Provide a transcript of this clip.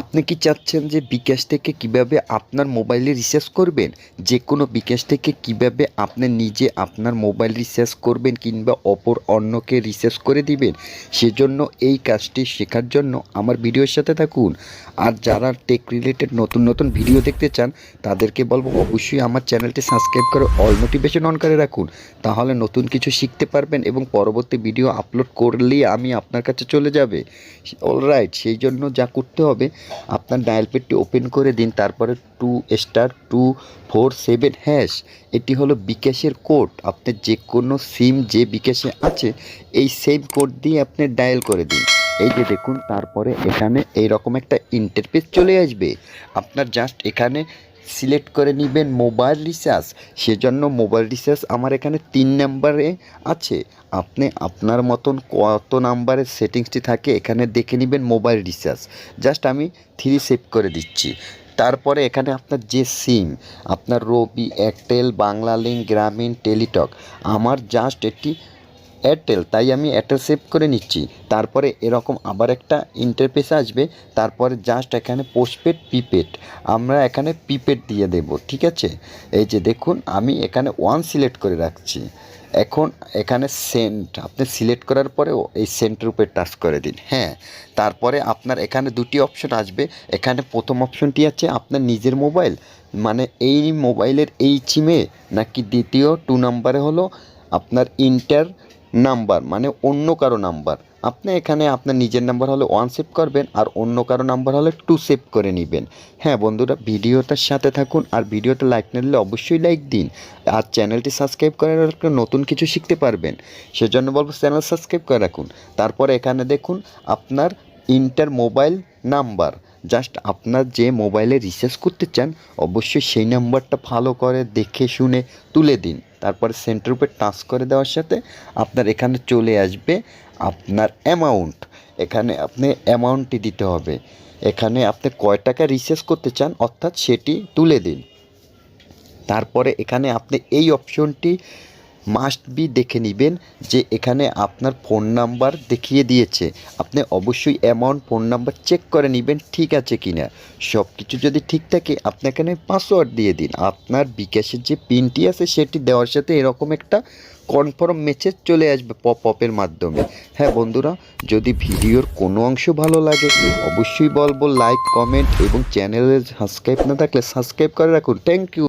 আপনি কি চাচ্ছেন যে বিকাশ থেকে কীভাবে আপনার মোবাইলে রিচার্জ করবেন? যে কোনো বিকাশ থেকে কীভাবে আপনি নিজে আপনার মোবাইল রিচার্জ করবেন কিংবা অপর অন্যকে রিচার্জ করে দিবেন? সেজন্য এই কাজটি শেখার জন্য আমার ভিডিওর সাথে থাকুন। আর যারা টেক রিলেটেড নতুন নতুন ভিডিও দেখতে চান, তাদেরকে বলব অবশ্যই আমার চ্যানেলটি সাবস্ক্রাইব করে অল নোটিফিকেশন অন করে রাখুন। তাহলে নতুন কিছু শিখতে পারবেন এবং পরবর্তী ভিডিও আপলোড করলেই আমি আপনার কাছে চলে যাবে। অলরাইট সেই জন্য যা করতে হবে আপনার ডায়াল পেডটি ওপেন করে দিন, তারপরে two star two four seven hash এটি হলো বিকাশের কোড আপনি যে কোনো সিম যে বিকাশে আছে, এই সেম কোড দিয়ে আপনি ডায়াল করে দিন। এই যে দেখুন, তারপরে এখানে এই রকম একটা ইন্টারফেস চলে আসবে। আপনার জাস্ট এখানে সিলেক্ট করে নেবেন মোবাইল রিচার্জ। সেজন্য মোবাইল রিচার্জ আমার এখানে তিন নাম্বারে আছে। আপনি আপনার মতন কত নাম্বারের সেটিংসটি থাকে এখানে দেখে নেবেন মোবাইল রিচার্জ। জাস্ট আমি থ্রি সেভ করে দিচ্ছি। তারপরে এখানে আপনার যে সিম, আপনার রবি, এয়ারটেল বাংলা লিঙ্ক গ্রামীণ, টেলিটক, আমার জাস্ট এটি এয়ারটেল তাই আমি এয়ারটেল সেভ করে নিচ্ছি। তারপরে এরকম আবার একটা ইন্টারফেস আসবে, তারপরে জাস্ট এখানে পোস্টপেড প্রিপেড আমরা এখানে প্রিপেড দিয়ে দেব, ঠিক আছে? এই যে দেখুন, আমি এখানে ওয়ান সিলেক্ট করে রাখছি। এখন এখানে সেন্ট আপনি সিলেক্ট করার পরেও এই সেন্টের উপরে টাচ করে দিন হ্যাঁ? তারপরে আপনার এখানে দুটি অপশন আসবে। এখানে প্রথম অপশনটি আছে আপনার নিজের মোবাইল মানে এই মোবাইলের এই সিমে নাকি দ্বিতীয় টু নাম্বারে হলো আপনার ইন্টার নাম্বার মানে অন্য কারও নাম্বার। আপনি এখানে আপনার নিজের নাম্বার হলে ওয়ান সেভ করবেন আর অন্য কারও নাম্বার হলে টু সেভ করে নেবেন। হ্যাঁ বন্ধুরা, ভিডিওটার সাথে থাকুন আর ভিডিওটা লাইক না দিলে অবশ্যই লাইক দিন। আর চ্যানেলটি সাবস্ক্রাইব করে রাখলে নতুন কিছু শিখতে পারবেন। সেজন্য বলব চ্যানেল সাবস্ক্রাইব করে রাখুন। তারপরে এখানে দেখুন আপনার ইন্টার মোবাইল নাম্বার। জাস্ট আপনার যে মোবাইলে রিচার্জ করতে চান, অবশ্যই সেই নাম্বারটা ভালো করে, দেখে, শুনে, তুলে দিন। তারপরে সেন্টার উপরে টাচ করে দেওয়ার সাথে আপনার এখানে চলে আসবে আপনার অ্যামাউন্ট এখানে আপনি অ্যামাউন্টটি দিতে হবে। এখানে আপনি কয় টাকা রিচার্জ করতে চান, অর্থাৎ সেটি তুলে দিন। তারপরে এখানে আপনি এই অপশনটি মাস্ট বি দেখে নেবেন যে এখানে আপনার ফোন নাম্বার দেখিয়ে দিয়েছে। আপনি অবশ্যই অ্যামাউন্ট ফোন নাম্বার চেক করে নেবেন ঠিক আছে কি না সব কিছু যদি ঠিক থাকে, আপনি এখানে পাসওয়ার্ড দিয়ে দিন। আপনার বিকাশের যে পিনটি আছে, সেটি দেওয়ার সাথে এরকম একটা কনফার্ম মেসেজ চলে আসবে পপ আপের মাধ্যমে। হ্যাঁ বন্ধুরা, যদি ভিডিওর কোনো অংশ ভালো লাগে, অবশ্যই বলব লাইক কমেন্ট এবং চ্যানেলে সাবস্ক্রাইব না থাকলে সাবস্ক্রাইব করে রাখুন। Thank you